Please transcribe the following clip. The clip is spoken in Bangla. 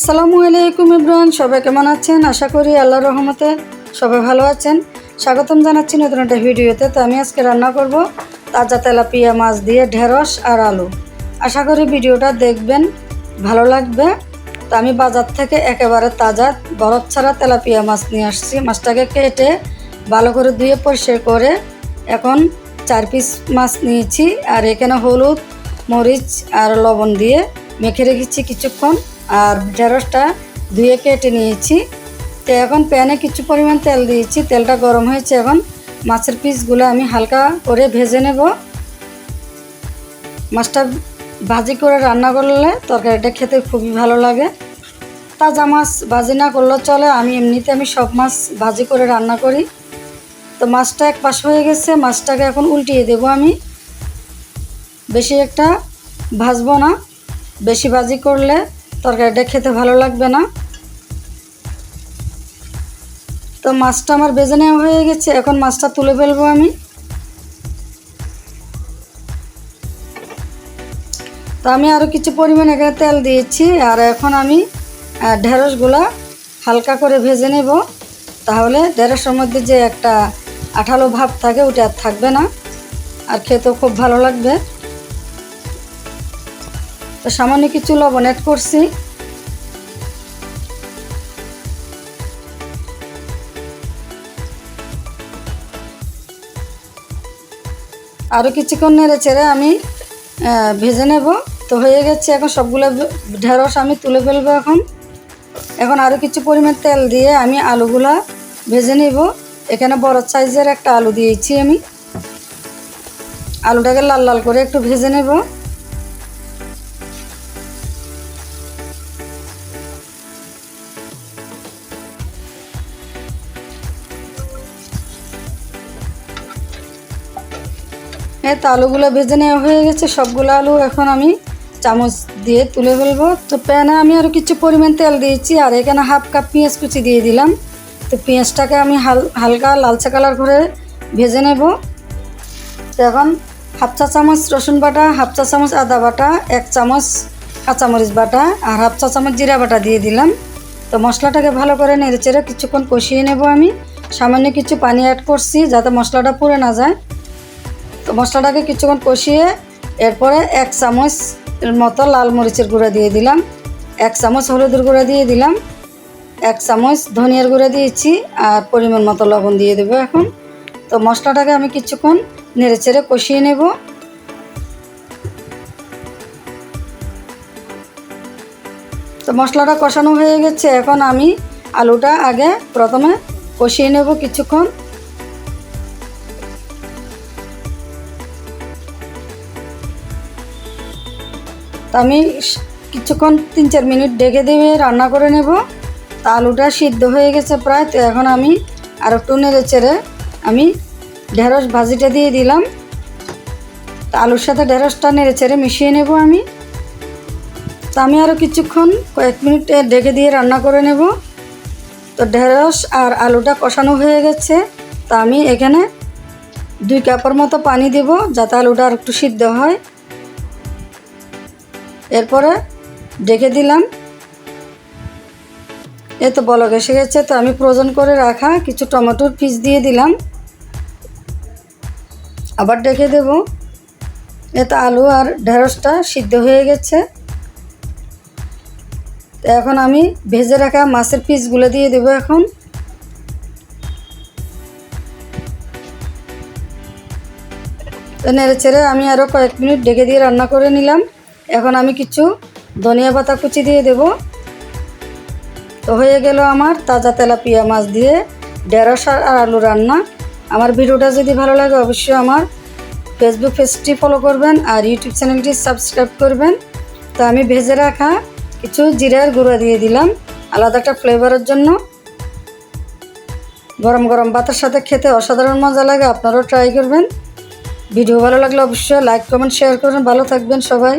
আসসালামু আলাইকুম ইব্রান সবাই কেমন আছেন? আশা করি আল্লাহর রহমতে সবাই ভালো আছেন। স্বাগতম জানাচ্ছি নতুন একটা ভিডিওতে। তো আমি আজকে রান্না করব তাজা তেলাপিয়া মাছ দিয়ে ঢেঁড়স আর আলু। আশা করি ভিডিওটা দেখবেন, ভালো লাগবে। তো আমি বাজার থেকে একেবারে তাজা বরফ ছাড়া তেলাপিয়া মাছ নিয়ে আসছি। মাছটাকে কেটে ভালো করে ধুয়ে পরিষ্কার করে এখন চার পিস মাছ নিয়েছি। আর এখানে হলুদ, মরিচ আর লবণ দিয়ে মেখে রেখেছি কিছুক্ষণ। আর ঢেঁড়সটা ধুয়ে কেটে নিয়েছি। তো এখন প্যানে কিছু পরিমাণ তেল দিয়েছি। তেলটা গরম হয়েছে এখন। মাছের পিসগুলো আমি হালকা করে ভেজে নেব। মাছটা ভাজি করে রান্না করলে তরকারিটা খেতে খুবই ভালো লাগে। তাজা মাছ ভাজি না করলেও চলে। আমি এমনিতে আমি সব মাছ ভাজি করে রান্না করি। তো মাছটা এক পাশ হয়ে গেছে। মাছটাকে এখন উল্টিয়ে দেবো আমি। বেশি একটা ভাজবো না। বেশি ভাজি করলে তরকারিটা খেতে ভালো লাগবে না। তো মাছটা আমার বেজে নেওয়া হয়ে গেছে, এখন মাছটা তুলে ফেলব আমি। তো আমি আরও কিছু পরিমাণ এখানে তেল দিয়েছি, আর এখন আমি ঢেঁড়সগুলা হালকা করে ভেজে নেব। তাহলে ঢেঁড়সের মধ্যে যে একটা আঠালো ভাব থাকে, ওটা আর থাকবে না। আর খেতেও খুব ভালো লাগবে। তো সামান্য কিছু লবণ অ্যাড করছি। আরও কিছুক্ষণ নেড়ে চেড়ে আমি ভেজে নেব। তো হয়ে গেছে, এখন সবগুলো ঢেঁড়স আমি তুলে ফেলব এখন। এখন আরও কিছু পরিমাণ তেল দিয়ে আমি আলুগুলা ভেজে নেব। এখানে বড় সাইজের একটা আলু দিয়েছি আমি। আলুটাকে লাল লাল করে একটু ভেজে নেব। এই তো আলুগুলো ভেজে নেওয়া হয়ে গেছে। সবগুলো আলু এখন আমি চামচ দিয়ে তুলে ফেলব। তো প্যানে আমি আরও কিছু পরিমাণ তেল দিয়েছি, আর এখানে হাফ কাপ পেঁয়াজ কুচি দিয়ে দিলাম। তো পেঁয়াজটাকে আমি হাল, হালকা লালচে কালার করে ভেজে নেব। তো এখন হাফ চা চামচ রসুন বাটা, হাফ চা চামচ আদা বাটা, এক চামচ কাঁচামরিচ বাটা, আর হাফ চা চামচ জিরা বাটা দিয়ে দিলাম। তো মশলাটাকে ভালো করে নেড়ে চেড়ে কিছুক্ষণ কষিয়ে নেব আমি। সামান্য কিছু পানি অ্যাড করছি যাতে মশলাটা পুড়ে না যায়। তো মশলাটাকে কিছুক্ষণ কষিয়ে এরপরে এক চামচ মতো লাল মরিচের গুঁড়া দিয়ে দিলাম। এক চামচ হলুদের গুঁড়া দিয়ে দিলাম। এক চামচ ধনিয়ার গুঁড়া দিয়েছি আর পরিমাণ মতো লবণ দিয়ে দেবো এখন। তো মশলাটাকে আমি কিছুক্ষণ নেড়ে চেড়ে কষিয়ে নেব। তো মশলাটা কষানো হয়ে গেছে। এখন আমি আলুটা আগে প্রথমে কষিয়ে নেব কিছুক্ষণ। তো আমি কিছুক্ষণ তিন চার মিনিট ডেকে দিয়ে রান্না করে নেব। তা আলুটা সিদ্ধ হয়ে গেছে প্রায়, তো এখন আমি আর একটু নেড়ে চেড়ে আমি ঢেঁড়স ভাজিটা দিয়ে দিলাম। তা আলুর সাথে ঢেঁড়সটা নেড়ে চেড়ে মিশিয়ে নেব আমি। তো আমি আরও কিছুক্ষণ, কয়েক মিনিট ডেকে দিয়ে রান্না করে নেব। তো ঢেঁড়স আর আলুটা কষানো হয়ে গেছে। তা আমি এখানে দুই কাপের মতো পানি দেব, যাতে আলুটা আর একটু সিদ্ধ হয়। এরপরে ডেকে দিলাম। এ তো বলক এসে গেছে, তো আমি প্রয়োজন করে রাখা কিছু টমেটোর পিস দিয়ে দিলাম। আবার ডেকে দেব। এ তো আলু আর ঢেঁড়সটা সিদ্ধ হয়ে গেছে। এখন আমি ভেজে রাখা মাছের পিসগুলো দিয়ে দেবো এখন। নেড়ে চেড়ে আমি আরও কয়েক মিনিট ডেকে দিয়ে রান্না করে নিলাম। এখন আমি কিছু ধনিয়া পাতা কুচি দিয়ে দেব। তো হয়ে গেল আমার তাজা তেলাপিয়া মাছ দিয়ে ঢেঁড়স আর আলু রান্না। আমার ভিডিওটা যদি ভালো লাগে অবশ্যই আমার ফেসবুক পেজটি ফলো করবেন আর ইউটিউব চ্যানেলটি সাবস্ক্রাইব করবেন। তো আমি ভেজে রাখা কিছু জিরার গুঁড়ো দিয়ে দিলাম আলাদা একটা ফ্লেভারের জন্য। গরম গরম ভাতের সাথে খেতে অসাধারণ মজা লাগে, আপনারাও ট্রাই করবেন। ভিডিও ভালো লাগলে অবশ্যই লাইক কমেন্ট শেয়ার করবেন। ভালো থাকবেন সবাই।